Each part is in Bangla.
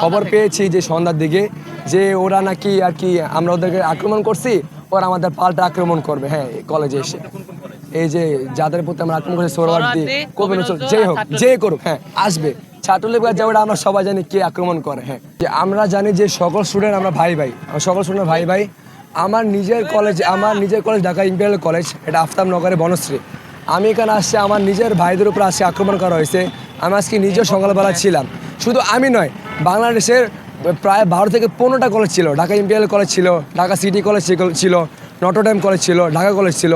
খবর পেয়েছি যে সন্ধ্যার দিকে যে ওরা নাকি আর কি আমরা ওদেরকে আক্রমণ করছি ওরা আমাদের পাল্টা আক্রমণ করবে। হ্যাঁ কলেজে এসে। এই যে যাদের প্রতি আমরা আক্রমণ করছি সোহরাওয়ার্দী কবির নজরুল, যেই হোক যে করুক হ্যাঁ আসবে। ছাত্রলীগ যেটা আমরা সবাই জানি কে আক্রমণ করে হ্যাঁ। যে আমরা জানি যে সকল স্টুডেন্ট আমরা ভাই ভাই সকল স্টুডেন্ট ভাই ভাই। আমার নিজের কলেজ আমার নিজের কলেজ ঢাকা ইম্পেরিয়াল কলেজ এটা আফতাবনগরে বনশ্রী। আমি এখানে আসছি আমার নিজের ভাইদের উপর আসছে আক্রমণ করা হয়েছে। আমি আজকে নিজেও সকালবেলা ছিলাম। শুধু আমি নয় বাংলাদেশের প্রায় বারো থেকে পনেরোটা কলেজ ছিল। ঢাকা ইম্পেরিয়াল কলেজ ছিল, ঢাকা সিটি কলেজ ছিল নটরডেম কলেজ ছিল, ঢাকা কলেজ ছিল,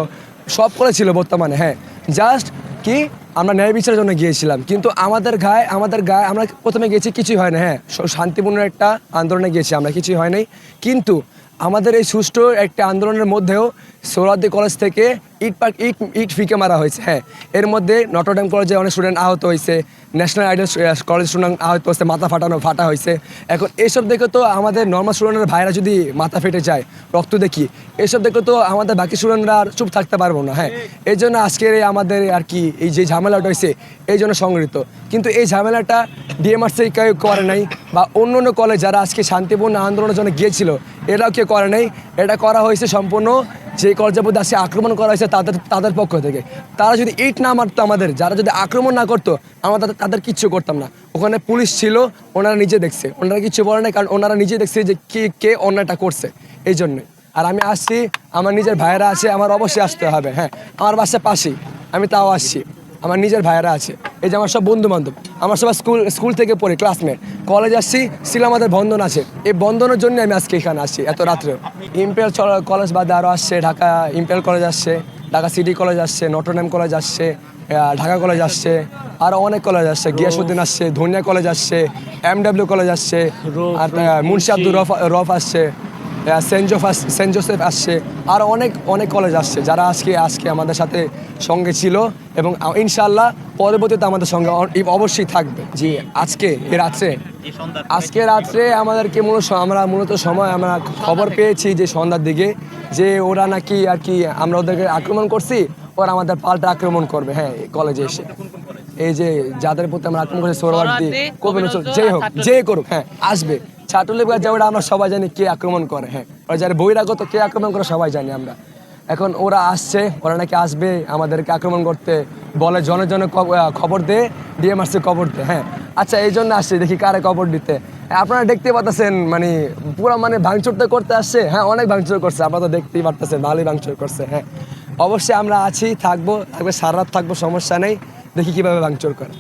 সব কলেজ ছিল বর্তমানে হ্যাঁ। জাস্ট কি, আমরা ন্যায় বিচারের জন্য গিয়েছিলাম। কিন্তু আমাদের গায়ে আমাদের গায়ে আমরা প্রথমে গেছি কিছুই হয় না হ্যাঁ। শান্তিপূর্ণ একটা আন্দোলনে গিয়েছি আমরা, কিছুই হয় নাই। কিন্তু আমাদের এই সুষ্ঠু একটা আন্দোলনের মধ্যেও সৌরাদ্দি কলেজ থেকে ইট পাক ইট ইট ফিকে মারা হয়েছে হ্যাঁ। এর মধ্যে নটরডেম কলেজে অনেক স্টুডেন্ট আহত হয়েছে, ন্যাশনাল আইডল কলেজ স্টুডেন্ট আহত হয়েছে, মাথা ফাটানো, ফাটা হয়েছে। এখন এইসব দেখে তো আমাদের নর্মাল স্টুডেন্টের ভাইরা যদি মাথা ফেটে যায়, রক্ত দেখি, এসব দেখে তো আমাদের বাকি স্টুডেন্টরা আর চুপ থাকতে পারব না হ্যাঁ। এই জন্য আজকের আমাদের আর কি, এই যে ঝামেলাটা হয়েছে, এই জন্য সংগৃহীত। কিন্তু এই ঝামেলাটা ডিএমআরসি কেউ করে নাই, বা অন্য অন্য কলেজ যারা আজকে শান্তিপূর্ণ আন্দোলনের জন্য গিয়েছিল, এরাও কেউ করে নাই। এটা করা হয়েছে সম্পূর্ণ যে মধ্যে আজকে আক্রমণ করা হয়েছে তাদের তাদের পক্ষ থেকে। তারা যদি ইট না মারতো আমাদের, যারা যদি আক্রমণ না করতো, আমরা তাদের তাদের কিচ্ছু করতাম না। ওখানে পুলিশ ছিল, ওনারা নিজে দেখছে। ওনারা কিচ্ছু বলে না কারণ ওনারা নিজে দেখছে যে কে কে অন্যায়টা করছে। এই জন্যে আর আমি আসছি, আমার নিজের ভাইয়েরা আছে, আমার অবশ্যই আসতে হবে হ্যাঁ। আমার বাসার পাশেই, আমি তাও আসছি, আমার নিজের ভাইয়েরা আছে। এই যে আমার সব বন্ধু বান্ধব আমার সবাই স্কুল স্কুল থেকে পড়ে ক্লাসমেট কলেজ আসছি still আমাদের বন্ধন আছে। এই বন্ধনের জন্য আমি আজকে এখানে আসছি এত রাত্রে। ইম্পেরিয়াল চ- কলেজ বাদে আরও আসছে ঢাকা ইম্পেরিয়াল কলেজ আসছে ঢাকা সিটি কলেজ আসছে নটরডেম কলেজ আসছে ঢাকা কলেজ আসছে আরও অনেক কলেজ আসছে গিয়াসুদ্দিন আসছে ধনিয়া কলেজ আসছে এম এমডাব্লিউ কলেজ আসছে আর মুন্সি আব্দুর রফ রফ আসছে সেন্ট জোফাস সেন্ট জোসেফ আসছে আর অনেক অনেক কলেজ আসছে। যারা আজকে আজকে আমাদের সাথে সঙ্গে ছিল এবং ইনশাআল্লাহ পরবর্তীতে আমাদের সঙ্গে অবশ্যই থাকবে জি আজকে এ রাত্রে। আজকে রাত্রে আমাদেরকে মূলত আমরা মূলত সময় আমরা খবর পেয়েছি যে সন্ধ্যার দিকে যে ওরা নাকি আর কি আমরা ওদেরকে আক্রমণ করছি ওরা আমাদের পাল্টা আক্রমণ করবে। হ্যাঁ কলেজে এসে। এই যে যাদের প্রতি আমরা আক্রমণ করছি সোহরাওয়ার্দী, কবির যেই হোক যে করুক হ্যাঁ আসবে। ছাত্রলীগ যেটা আমরা সবাই জানি কে আক্রমণ করে হ্যাঁ। ওরা যারা বহিরাগত কে আক্রমণ করে সবাই জানি আমরা। এখন ওরা আসছে, ওরা নাকি আসবে আমাদেরকে আক্রমণ করতে। বলে জনে জনে খবর দে ডিএমআরসি খবর দে হ্যাঁ। আচ্ছা এই জন্য আসছে, দেখি কারে খবর দিতে। আপনারা দেখতে পাচ্ছেন মানে পুরো মানে ভাঙচুর তো করতে আসছে হ্যাঁ অনেক ভাঙচুর করছে, আপনারা তো দেখতেই পারতেছেন, ভালোই ভাঙচুর করছে হ্যাঁ। অবশ্যই আমরা আছি, থাকব, থাকবে, সারা রাত থাকব, সমস্যা নেই, দেখি কীভাবে ভাঙচুর করে।